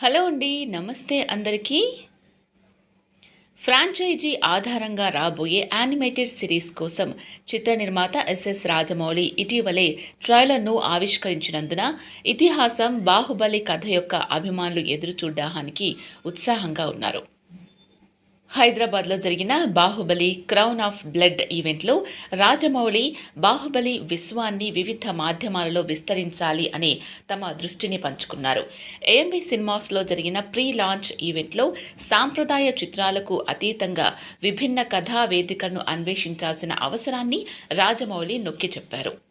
Hello అండి నమస్తే అందరికీ. ఫ్రాంచైజీ ఆధారంగా రాబోయే యానిమేటెడ్ సిరీస్ కోసం చిత్ర నిర్మాత ఎస్ఎస్ రాజమౌళి ఇటీవలే ట్రైలర్ను ఆవిష్కరించినందున ఇతిహాసం బాహుబలి కథ యొక్క అభిమానులు ఎదురు చూడడానికి ఉత్సాహంగా ఉన్నారు. హైదరాబాద్లో జరిగిన బాహుబలి క్రౌన్ ఆఫ్ బ్లడ్ ఈవెంట్లో రాజమౌళి బాహుబలి విశ్వాన్ని వివిధ మాధ్యమాలలో విస్తరించాలి అనే తమ దృష్టిని పంచుకున్నారు. ఏఎంబి సినిమాస్లో జరిగిన ప్రీ లాంచ్ ఈవెంట్లో సాంప్రదాయ చిత్రాలకు అతీతంగా విభిన్న కథా వేదికను అన్వేషించాల్సిన అవసరాన్ని రాజమౌళి నొక్కి చెప్పారు.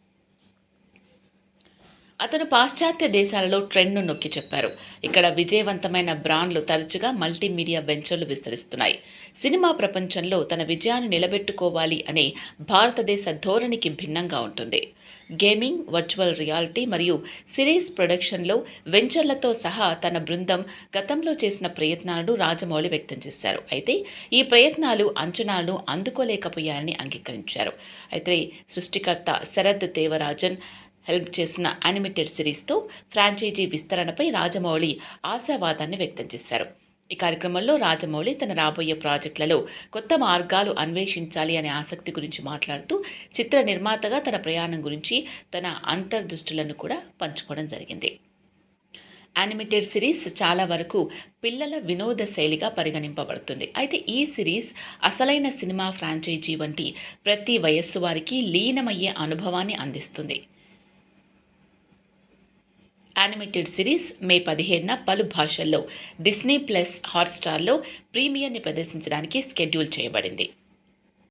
అతను పాశ్చాత్య దేశాలలో ట్రెండ్ను నొక్కి చెప్పారు. ఇక్కడ విజయవంతమైన బ్రాండ్లు తరచుగా మల్టీమీడియా వెంచర్లు విస్తరిస్తున్నాయి. సినిమా ప్రపంచంలో తన విజయాన్ని నిలబెట్టుకోవాలి అనే భారతదేశ ధోరణికి భిన్నంగా ఉంటుంది. గేమింగ్ వర్చువల్ రియాలిటీ మరియు సిరీస్ ప్రొడక్షన్లో వెంచర్లతో సహా తన బృందం గతంలో చేసిన ప్రయత్నాలను రాజమౌళి వ్యక్తం చేశారు. అయితే ఈ ప్రయత్నాలు అంచనాలను అందుకోలేకపోయారని అంగీకరించారు. అయితే సృష్టికర్త శరద్ దేవరాజన్ హెల్ప్ చేసిన యానిమేటెడ్ సిరీస్తో ఫ్రాంచైజీ విస్తరణపై రాజమౌళి ఆశావాదాన్ని వ్యక్తం చేశారు. ఈ కార్యక్రమంలో రాజమౌళి తన రాబోయే ప్రాజెక్టులలో కొత్త మార్గాలు అన్వేషించాలి అనే ఆసక్తి గురించి మాట్లాడుతూ చిత్ర నిర్మాతగా తన ప్రయాణం గురించి తన అంతర్దృష్టులను కూడా పంచుకోవడం జరిగింది. యానిమేటెడ్ సిరీస్ చాలా వరకు పిల్లల వినోద శైలిగా పరిగణింపబడుతుంది. అయితే ఈ సిరీస్ అసలైన సినిమా ఫ్రాంచైజీ వంటి ప్రతి వయస్సు వారికి లీనమయ్యే అనుభవాన్ని అందిస్తుంది. యానిమేటెడ్ సిరీస్ మే పదిహేడున పలు భాషల్లో. డిస్నీ ప్లస్ హాట్స్టార్లో ప్రీమియర్ని ప్రదర్శించడానికి స్కెడ్యూల్ చేయబడింది.